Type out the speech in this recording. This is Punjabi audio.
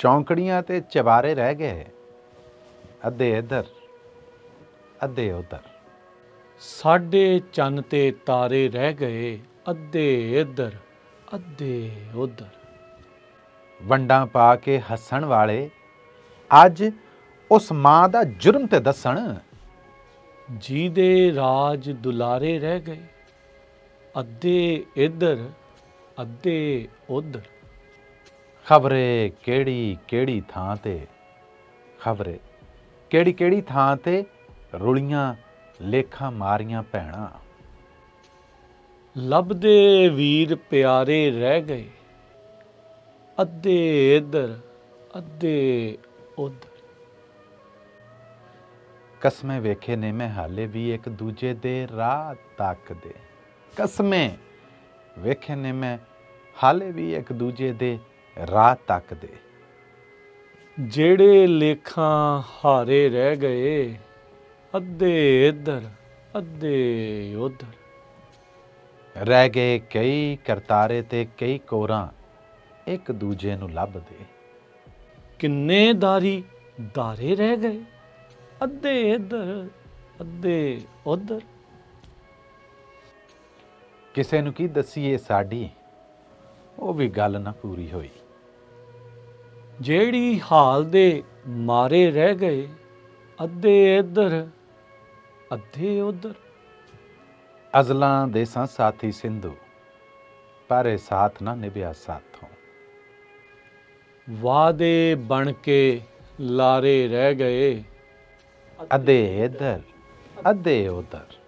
ਚੌਂਕੜੀਆਂ ਤੇ ਚਵਾਰੇ ਰਹਿ ਗਏ। ਅੱਧੇ ਇੱਧਰ ਅੱਧੇ ਉੱਧਰ। ਸਾਡੇ ਚੰਨ ਤੇ ਤਾਰੇ ਰਹਿ ਗਏ ਅੱਧੇ ਇੱਧਰ ਅੱਧੇ ਉੱਧਰ। ਵੰਡਾਂ ਪਾ ਕੇ ਹੱਸਣ ਵਾਲੇ ਅੱਜ ਉਸ ਮਾਂ ਦਾ ਜੁਰਮ ਤੇ ਦੱਸਣ। ਜਿਹਦੇ ਰਾਜ ਦੁਲਾਰੇ ਰਹਿ ਗਏ ਅੱਧੇ ਇੱਧਰ ਅੱਧੇ ਉੱਧਰ। ਖਬਰੇ ਕਿਹੜੀ ਕਿਹੜੀ ਥਾਂ ਤੇ? ਖਬਰੇ ਕਿਹੜੀ ਕਿਹੜੀ ਥਾਂ ਤੇ ਰੁਲੀਆਂ ਲੇਖਾਂ ਮਾਰੀਆਂ ਭੈਣਾਂ? ਲੱਭਦੇ ਵੀਰ ਪਿਆਰੇ ਰਹਿ ਗਏ। ਅੱਧੇ ਇੱਧਰ ਅੱਧੇ ਉੱਧਰ। ਕਸਮੇ ਵੇਖੇ ਨੇ ਮੈਂ ਹਾਲੇ ਵੀ ਇੱਕ ਦੂਜੇ ਦੇ ਰਾਹ ਤੱਕਦੇ ਕਸਮੇ ਵੇਖੇ ਨੇ ਮੈਂ ਹਾਲੇ ਵੀ ਇੱਕ ਦੂਜੇ ਦੇ ਰਾਹ ਤੱਕ ਦੇ। ਜਿਹੜੇ ਲੇਖਾਂ ਹਾਰੇ ਰਹਿ ਗਏ, ਅੱਧੇ ਇੱਧਰ, ਅੱਧੇ ਉੱਧਰ। ਰਹਿ ਗਏ ਕਈ ਕਰਤਾਰੇ ਤੇ ਕਈ ਕੋਰਾਂ, ਇੱਕ ਦੂਜੇ ਨੂੰ ਲੱਭਦੇ ਕਿੰਨੇ ਦਾਰੀ ਦਾਰੇ ਰਹਿ ਗਏ, ਅੱਧੇ ਇੱਧਰ, ਅੱਧੇ ਉੱਧਰ। ਕਿਸੇ ਨੂੰ ਕੀ ਦਸੀਏ ਸਾਡੀ? ਉਹ ਵੀ ਗੱਲ ਨਾ ਪੂਰੀ ਹੋਈ। ਜਿਹੜੀ ਹਾਲ ਦੇ ਮਾਰੇ ਰਹਿ ਗਏ ਅੱਧੇ ਇੱਧਰ ਅੱਧੇ ਉੱਧਰ। ਅਜ਼ਲਾਂ ਦੇ ਸਾਂ ਸਾਥੀ ਸਿੰਧੂ ਪਰ ਇਹ ਸਾਥ ਨਾ ਨਿਭਿਆ ਸਾਥੋਂ। ਵਾਦੇ ਬਣ ਕੇ ਲਾਰੇ ਰਹਿ ਗਏ ਅੱਧੇ ਇੱਧਰ ਅੱਧੇ ਉਧਰ।